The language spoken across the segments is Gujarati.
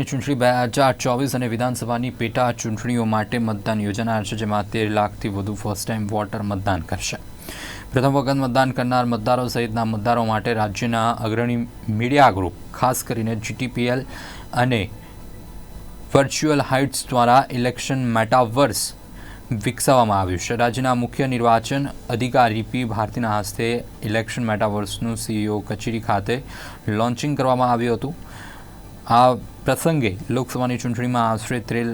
ચૂંટણી બે હજાર ચોવીસ અને વિધાનસભાની પેટા ચૂંટણીઓ માટે મતદાન યોજાનાર છે, જેમાં તેર લાખથી વધુ ફર્સ્ટ ટાઈમ વોટર મતદાન કરશે. પ્રથમ વખત મતદાન કરનાર મતદારો સહિતના મતદારો માટે રાજ્યના અગ્રણી મીડિયા ગ્રુપ ખાસ કરીને જીટીપીએલ અને વર્ચ્યુઅલ હાઇટ્સ દ્વારા ઇલેક્શન મેટાવર્સ વિકસાવવામાં આવ્યું છે. રાજ્યના મુખ્ય નિર્વાચન અધિકારી પી ભારતીના હસ્તે ઇલેક્શન મેટાવર્સનું સીઈઓ કચેરી ખાતે લોન્ચિંગ કરવામાં આવ્યું હતું. આ પ્રસંગે લોકસભાની ચૂંટણીમાં આશરે ત્રેલ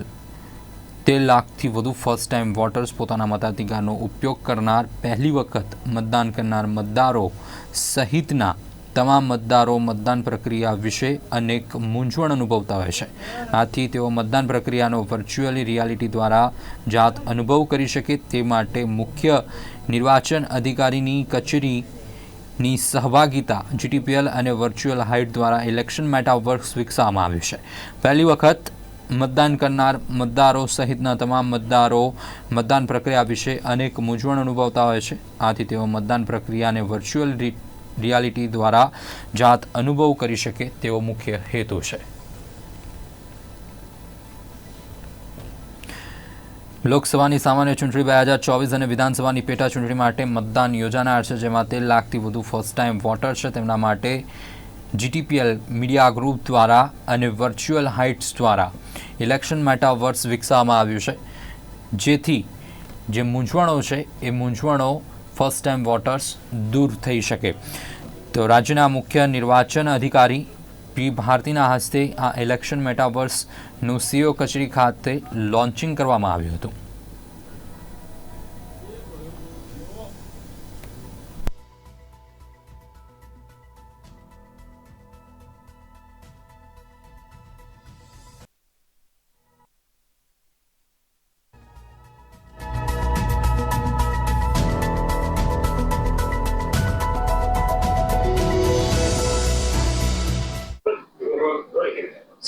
તેર લાખથી વધુ ફર્સ્ટ ટાઈમ વોટર્સ પોતાના મતાધિકારનો ઉપયોગ કરનાર, પહેલી વખત મતદાન કરનાર મતદારો સહિતના તમામ મતદારો મતદાન પ્રક્રિયા વિશે અનેક મૂંઝવણ અનુભવતા હોય છે. આથી તેઓ મતદાન પ્રક્રિયાનો વર્ચ્યુઅલી રિયાલિટી દ્વારા જાત અનુભવ કરી શકે તે માટે મુખ્ય નિર્વાચન અધિકારીની કચેરી ની સહભાગિતા જીટીપીએલ અને વર્ચ્યુઅલ હાઇટ દ્વારા ઇલેક્શન મેટાવર્ક્સ વિકસાવવામાં આવ્યું છે. પહેલી વખત મતદાન કરનાર મતદારો સહિતના તમામ મતદારો મતદાન પ્રક્રિયા વિશે અનેક મૂંઝવણ અનુભવતા હોય છે. આથી તેઓ મતદાન પ્રક્રિયાને વર્ચ્યુઅલ રિયાલિટી દ્વારા જાત અનુભવ કરી શકે તેવો મુખ્ય હેતુ છે. લોકસભાની સામાન્ય ચૂંટણી બે હજાર ચોવીસ અને વિધાનસભાની પેટા ચૂંટણી માટે મતદાન યોજાનાર છે, જેમાં તેર લાખથી વધુ ફર્સ્ટ ટાઈમ વોટર છે. તેમના માટે જીટીપીએલ મીડિયા ગ્રુપ દ્વારા અને વર્ચ્યુઅલ હાઇટ્સ દ્વારા ઇલેક્શન મેટાવર્સ વિકસાવવામાં આવ્યું છે. જેથી જે મૂંઝવણો છે, એ મૂંઝવણો ફર્સ્ટ ટાઈમ વોટર્સ દૂર થઈ શકે. તો રાજ્યના મુખ્ય નિર્વાચન અધિકારી પી ભારતીના હસ્તે આ ઇલેક્શન મેટાવર્સનું સીઓ કચેરી ખાતે લોન્ચિંગ કરવામાં આવ્યું હતું.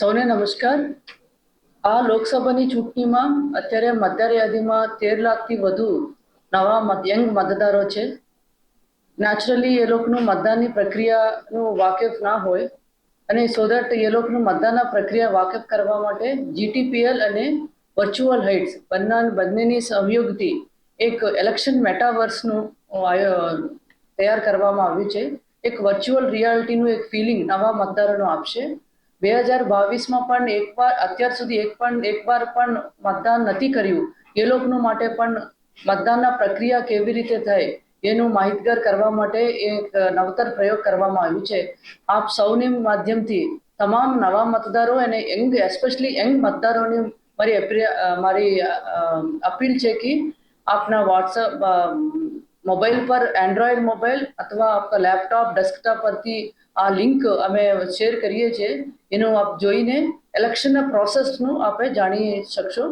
સૌને નમસ્કાર. આ લોકસભાની ચૂંટણીમાં અત્યારે મતદાર યાદીમાં તેર લાખથી વધુ નવા યંગ મતદારો છે. નેચરલી એ લોકોનું મતદાનની પ્રક્રિયાનું વાકેફ ના હોય અને સો દેટ એ લોકોનું મતદાનના પ્રક્રિયા વાકેફ કરવા માટે જીટીપીએલ અને વર્ચ્યુઅલ હાઇટ્સ બંને બંનેની સહયોગથી એક ઇલેક્શન મેટાવર્સનું તૈયાર કરવામાં આવ્યું છે. એક વર્ચ્યુઅલ રિયાલિટીનું એક ફિલિંગ નવા મતદારોનું આપશે. બે હજાર બાવીસમાં પણ એકવાર, અત્યાર સુધી એક પણ, એકવાર પણ મતદાન નથી કર્યું. એ લોકોનું માટે પણ મતદાનના પ્રક્રિયા કેવી રીતે થાય એનું માહિતગાર કરવા માટે એક નવતર પ્રયોગ કરવામાં આવ્યું છે. આપ સૌની માધ્યમથી તમામ નવા મતદારો અને યંગ એસ્પેશલી યંગ મતદારોની મારી મારી અપીલ છે કે આપના વોટ્સઅપ મોબાઈલ પર એન્ડ્રોઈડ મોબાઈલ અથવા આપના લેપટોપ, ડેસ્કટોપ પરથી આ લિંક અમે શેર કરીએ છીએ. એનું આપ જોઈને ઇલેક્શનના પ્રોસેસનું આપણે જાણી શકશો.